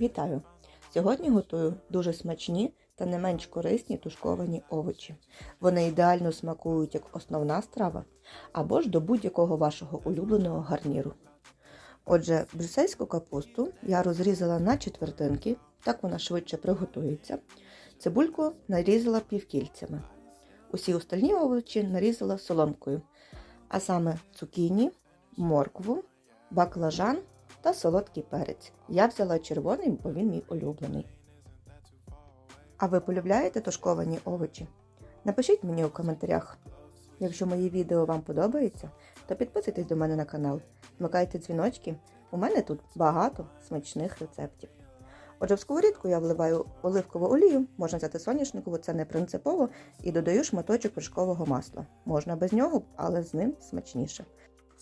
Вітаю! Сьогодні готую дуже смачні та не менш корисні тушковані овочі. Вони ідеально смакують як основна страва або ж до будь-якого вашого улюбленого гарніру. Отже, брюссельську капусту я розрізала на четвертинки, так вона швидше приготується. Цибульку нарізала півкільцями. Усі остальні овочі нарізала соломкою, а саме цукіні, моркву, баклажан та солодкий перець. Я взяла червоний, бо він мій улюблений. А ви полюбляєте тушковані овочі? Напишіть мені у коментарях. Якщо мої відео вам подобаються, то підписуйтесь до мене на канал, вмикайте дзвіночки. У мене тут багато смачних рецептів. Отже, в сковорідку я вливаю оливкову олію, можна взяти соняшникову, це не принципово, і додаю шматочок вершкового масла. Можна без нього, але з ним смачніше.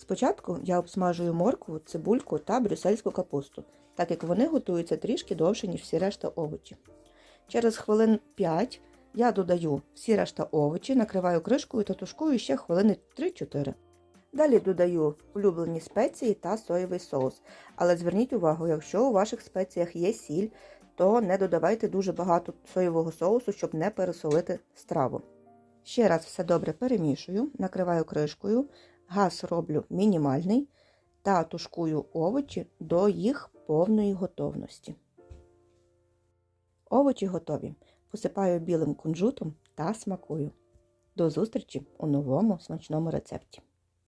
Спочатку я обсмажую моркву, цибульку та брюссельську капусту, так як вони готуються трішки довше, ніж всі решта овочі. Через хвилин 5 я додаю всі решта овочі, накриваю кришкою та тушкую ще хвилини 3-4. Далі додаю улюблені спеції та соєвий соус. Але зверніть увагу, якщо у ваших спеціях є сіль, то не додавайте дуже багато соєвого соусу, щоб не пересолити страву. Ще раз все добре перемішую, накриваю кришкою, газ роблю мінімальний та тушкую овочі до їх повної готовності. Овочі готові. Посипаю білим кунжутом та смакую. До зустрічі у новому смачному рецепті.